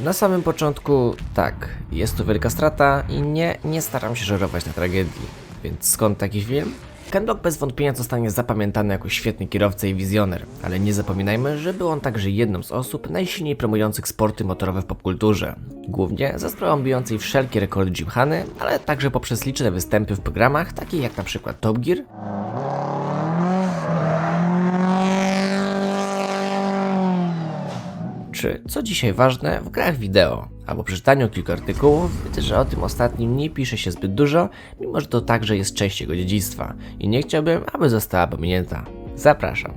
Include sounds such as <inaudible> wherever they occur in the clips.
Na samym początku, tak, jest to wielka strata i nie, nie staram się żerować na tragedii. Więc skąd taki film? Ken Block bez wątpienia zostanie zapamiętany jako świetny kierowca i wizjoner, ale nie zapominajmy, że był on także jedną z osób najsilniej promujących sporty motorowe w popkulturze. Głównie za sprawą bijącej wszelkie rekordy Gymkhany, ale także poprzez liczne występy w programach takich jak na przykład Top Gear, czy, co dzisiaj ważne, w grach wideo. A po przeczytaniu kilku artykułów widzę, że o tym ostatnim nie pisze się zbyt dużo, mimo że to także jest część jego dziedzictwa i nie chciałbym, aby została pominięta. Zapraszam.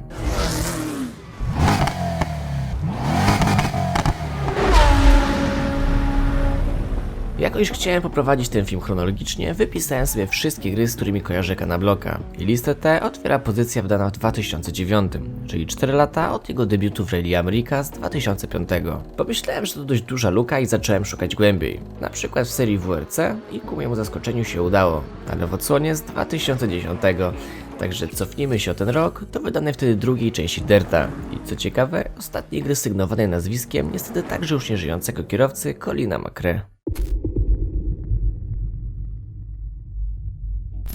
Jako iż chciałem poprowadzić ten film chronologicznie, wypisałem sobie wszystkie gry, z którymi kojarzę Bloka. I listę tę otwiera pozycja wydana w 2009, czyli 4 lata od jego debiutu w Rally America z 2005. Pomyślałem, że to dość duża luka i zacząłem szukać głębiej. Na przykład w serii WRC i ku mojemu zaskoczeniu się udało, ale w odsłonie z 2010. Także cofnijmy się o ten rok do wydanej wtedy drugiej części Derta. I co ciekawe, ostatniej gry sygnowanej nazwiskiem niestety także już nieżyjącego kierowcy Colina McRae.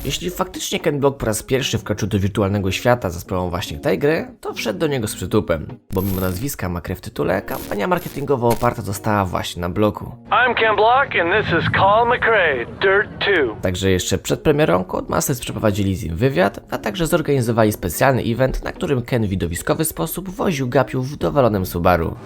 Jeśli faktycznie Ken Block po raz pierwszy wkroczył do wirtualnego świata za sprawą właśnie tej gry, to wszedł do niego z przytupem, bo mimo nazwiska McRae w tytule, kampania marketingowa oparta została właśnie na bloku. I'm Ken Block, and this is Colin McRae, Dirt 2. Także jeszcze przed premierą Codemasters przeprowadzili z nim wywiad, a także zorganizowali specjalny event, na którym Ken w widowiskowy sposób woził gapiów w dowalonym Subaru.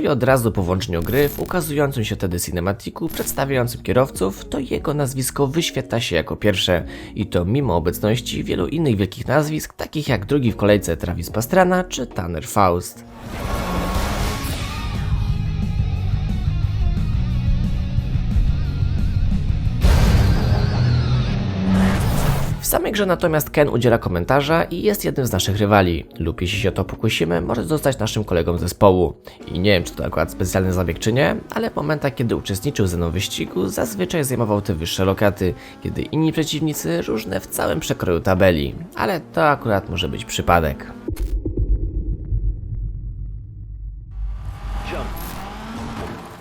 I od razu po włączeniu gry, w ukazującym się wtedy cinematiku przedstawiającym kierowców, to jego nazwisko wyświetla się jako pierwsze i to mimo obecności wielu innych wielkich nazwisk, takich jak drugi w kolejce Travis Pastrana czy Tanner Faust. Samej grze natomiast Ken udziela komentarza i jest jednym z naszych rywali, lub jeśli się o to pokusimy, może zostać naszym kolegą zespołu. I nie wiem, czy to akurat specjalny zabieg, czy nie, ale w momentach, kiedy uczestniczył ze mną w wyścigu, zazwyczaj zajmował te wyższe lokaty, kiedy inni przeciwnicy różne w całym przekroju tabeli. Ale to akurat może być przypadek.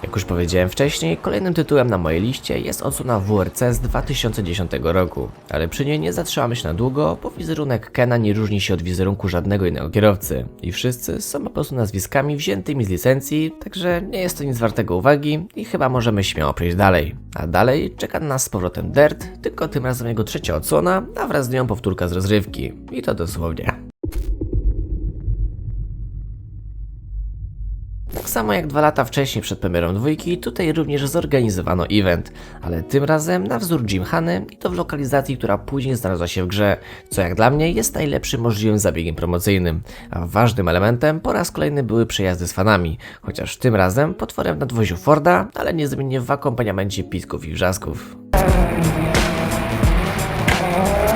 Jak już powiedziałem wcześniej, kolejnym tytułem na mojej liście jest odsłona WRC z 2010 roku, ale przy niej nie zatrzymamy się na długo, bo wizerunek Kena nie różni się od wizerunku żadnego innego kierowcy i wszyscy są po prostu nazwiskami wziętymi z licencji, także nie jest to nic wartego uwagi i chyba możemy śmiało przejść dalej. A dalej czeka na nas z powrotem Dirt, tylko tym razem jego trzecia odsłona, a wraz z nią powtórka z rozrywki. I to dosłownie. Tak samo jak dwa lata wcześniej przed premierą dwójki, tutaj również zorganizowano event, ale tym razem na wzór Gymkhany i to w lokalizacji, która później znalazła się w grze, co jak dla mnie jest najlepszym możliwym zabiegiem promocyjnym. A ważnym elementem po raz kolejny były przejazdy z fanami, chociaż tym razem potworem w nadwoziu Forda, ale niezmiennie w akompaniamencie pisków i wrzasków.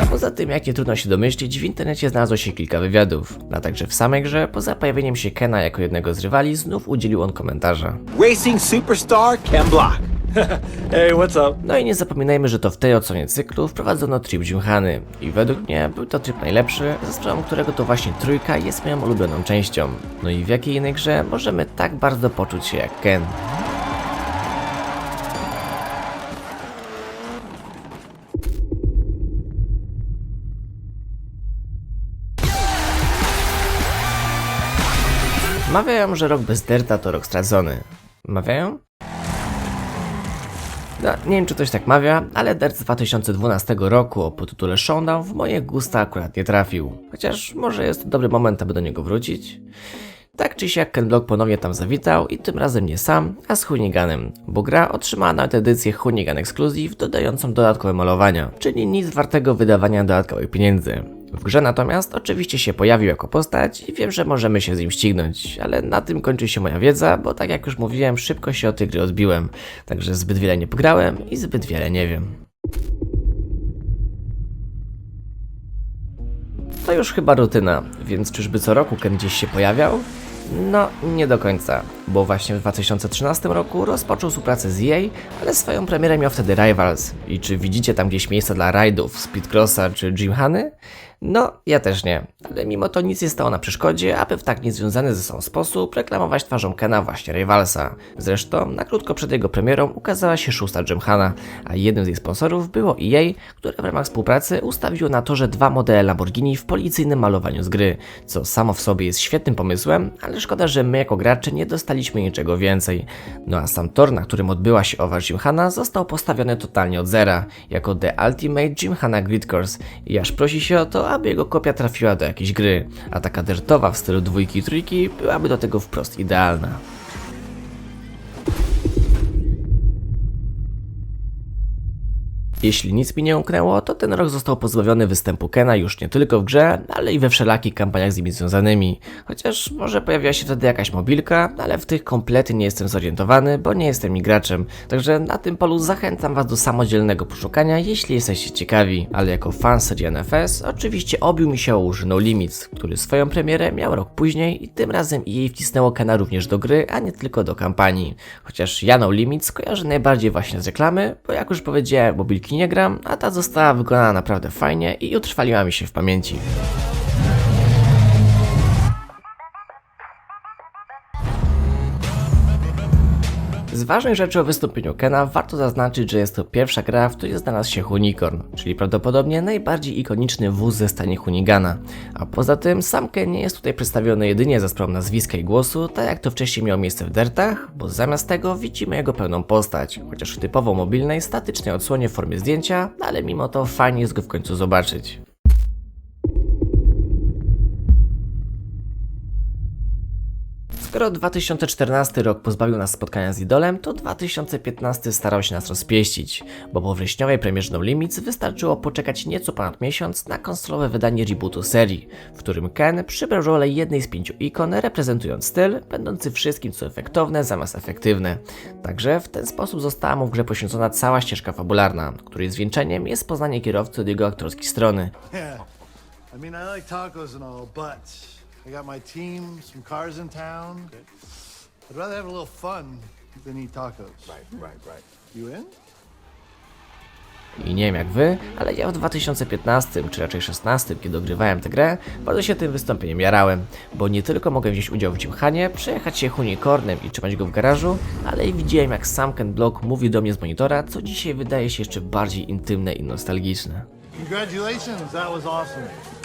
Poza tym, jak nie trudno się domyślić, w internecie znalazło się kilka wywiadów, a także w samej grze, poza pojawieniem się Kena jako jednego z rywali, znów udzielił on komentarza. Racing superstar Ken Block. <laughs> Hey, what's up? No i nie zapominajmy, że to w tej odsłonie cyklu wprowadzono tryb Gymkhany i według mnie był to tryb najlepszy, za sprawą którego to właśnie trójka jest moją ulubioną częścią. No i w jakiej innej grze możemy tak bardzo poczuć się jak Ken? Mawiają, że rok bez Derta to rok stracony. Mawiają? No, nie wiem, czy ktoś tak mawia, ale Dirt z 2012 roku o podtytule Showdown w moje gusta akurat nie trafił. Chociaż może jest dobry moment, aby do niego wrócić. Tak czy siak Ken Block ponownie tam zawitał i tym razem nie sam, a z Huniganem, bo gra otrzymała nawet edycję Hunigan Exclusive dodającą dodatkowe malowania, czyli nic wartego wydawania dodatkowych pieniędzy. W grze natomiast oczywiście się pojawił jako postać i wiem, że możemy się z nim ścignąć, ale na tym kończy się moja wiedza, bo tak jak już mówiłem, szybko się od tej gry odbiłem, także zbyt wiele nie pograłem i zbyt wiele nie wiem. To już chyba rutyna, więc czyżby co roku Ken gdzieś się pojawiał? No, nie do końca. bo właśnie w 2013 roku rozpoczął współpracę z EA, ale swoją premierę miał wtedy Rivals. I czy widzicie tam gdzieś miejsca dla rajdów, Speedcrossa czy Gymhany? No, ja też nie, ale mimo to nic nie stało na przeszkodzie, aby w tak niezwiązany ze sobą sposób reklamować twarzą Kena właśnie Rivalsa. Zresztą, na krótko przed jego premierą ukazała się szósta Gymkhana, a jednym z jej sponsorów było EA, które w ramach współpracy ustawiło na torze dwa modele Lamborghini w policyjnym malowaniu z gry, co samo w sobie jest świetnym pomysłem, ale szkoda, że my jako gracze nie dostaliśmy niczego więcej. No a sam tor, na którym odbyła się owa Gymkhana został postawiony totalnie od zera, jako The Ultimate Gymkhana Grid Course i aż prosi się o to, aby jego kopia trafiła do jakiejś gry, a taka dertowa w stylu dwójki i trójki byłaby do tego wprost idealna. Jeśli nic mi nie umknęło, to ten rok został pozbawiony występu Kena już nie tylko w grze, ale i we wszelakich kampaniach z nimi związanymi. Chociaż może pojawiła się wtedy jakaś mobilka, ale w tych kompletnie nie jestem zorientowany, bo nie jestem graczem. Także na tym polu zachęcam Was do samodzielnego poszukania, jeśli jesteście ciekawi. Ale jako fan serii NFS, oczywiście obił mi się o No Limits, który swoją premierę miał rok później i tym razem jej wcisnęło Kena również do gry, a nie tylko do kampanii. Chociaż ja No Limits kojarzę najbardziej właśnie z reklamy, bo jak już powiedziałem, mobilki nie gram, a ta została wykonana naprawdę fajnie i utrwaliła mi się w pamięci. Z ważnych rzeczy o wystąpieniu Kena warto zaznaczyć, że jest to pierwsza gra, w której znalazł się Unicorn, czyli prawdopodobnie najbardziej ikoniczny wóz ze stanie Hunigana. A poza tym sam Ken nie jest tutaj przedstawiony jedynie za sprawą nazwiska i głosu, tak jak to wcześniej miało miejsce w Dertach, bo zamiast tego widzimy jego pełną postać, chociaż w typowo mobilnej, statycznej odsłonie w formie zdjęcia, ale mimo to fajnie jest go w końcu zobaczyć. Skoro 2014 rok pozbawił nas spotkania z idolem, to 2015 starał się nas rozpieścić, bo po wrześniowej premierze No Limits wystarczyło poczekać nieco ponad miesiąc na konsolowe wydanie rebootu serii, w którym Ken przybrał rolę jednej z pięciu ikon, reprezentując styl, będący wszystkim co efektowne zamiast efektywne. Także w ten sposób została mu w grze poświęcona cała ścieżka fabularna, której zwieńczeniem jest poznanie kierowcy od jego aktorskiej strony. Yeah. I mean, I like I got my team, some cars in town. I'd rather have a little fun than eat tacos. Right, right, right. You in? I nie wiem jak wy, ale ja w 2015 czy raczej 16, kiedy ogrywałem tę grę, bardzo się tym wystąpieniem jarałem, bo nie tylko mogę wziąć udział w Gymkhanie, przejechać się Unicornem i trzymać go w garażu, ale i widziałem jak sam Ken Block mówi do mnie z monitora, co dzisiaj wydaje się jeszcze bardziej intymne i nostalgiczne. Congratulations, that was awesome.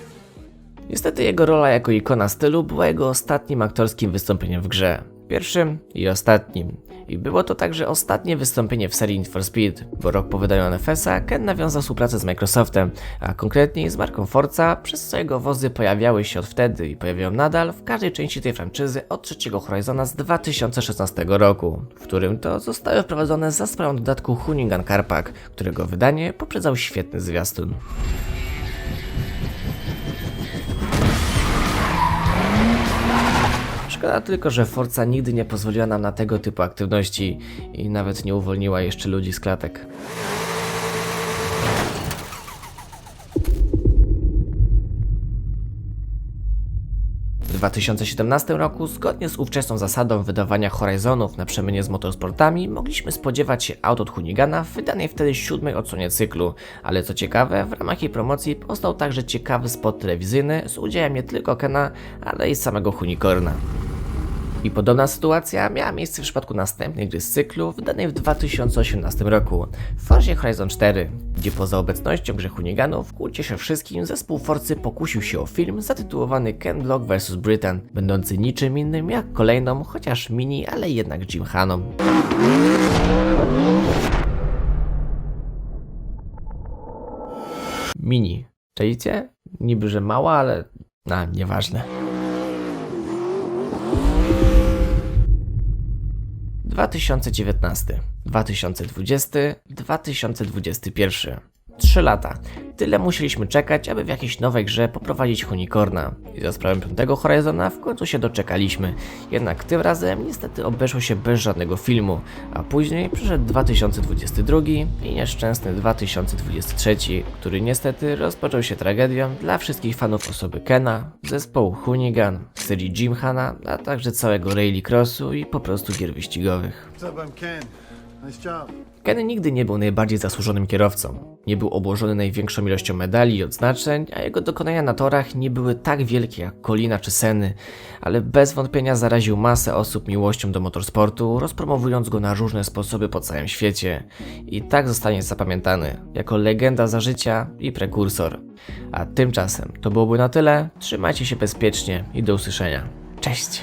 Niestety jego rola jako ikona stylu była jego ostatnim aktorskim wystąpieniem w grze. Pierwszym i ostatnim. I było to także ostatnie wystąpienie w serii Need for Speed, bo rok po wydaniu NFS-a Ken nawiązał współpracę z Microsoftem, a konkretniej z marką Forza, przez co jego wozy pojawiały się od wtedy i pojawiają nadal w każdej części tej franczyzy od trzeciego Horizona z 2016 roku, w którym to zostały wprowadzone za sprawą dodatku Hunigan Carpack, którego wydanie poprzedzał świetny zwiastun. Szkoda tylko, że Forza nigdy nie pozwoliła nam na tego typu aktywności i nawet nie uwolniła jeszcze ludzi z klatek. W 2017 roku, zgodnie z ówczesną zasadą wydawania Horizonów na przemianie z motorsportami, mogliśmy spodziewać się aut od Hunigana w wydanej wtedy siódmej odsłonie cyklu, ale co ciekawe, w ramach jej promocji powstał także ciekawy spot telewizyjny z udziałem nie tylko Kena, ale i samego Hunicorna. I podobna sytuacja miała miejsce w przypadku następnej gry z cyklu, wydanej w 2018 roku, Forzie Horizon 4, gdzie poza obecnością grze Huniganów ku się wszystkim zespół Forcy pokusił się o film zatytułowany Ken Block vs. Britain, będący niczym innym jak kolejną, chociaż mini, ale jednak Gymkhaną. Mini. Czajcie? Niby, że mała, ale... A, nieważne. 2019, 2020, 2021. 3 lata. Tyle musieliśmy czekać, aby w jakiejś nowej grze poprowadzić Unicorna. I za sprawą piątego Horizona w końcu się doczekaliśmy. Jednak tym razem niestety obeszło się bez żadnego filmu, a później przyszedł 2022 i nieszczęsny 2023, który niestety rozpoczął się tragedią dla wszystkich fanów osoby Kena, zespołu Hoonigan, serii Gymkhana, a także całego Rallycrossu i po prostu gier wyścigowych. Kenny nigdy nie był najbardziej zasłużonym kierowcą. Nie był obłożony największą ilością medali i odznaczeń, a jego dokonania na torach nie były tak wielkie jak Colina czy Seny, ale bez wątpienia zaraził masę osób miłością do motorsportu, rozpromowując go na różne sposoby po całym świecie. I tak zostanie zapamiętany jako legenda za życia i prekursor. A tymczasem to byłoby na tyle. Trzymajcie się bezpiecznie i do usłyszenia. Cześć!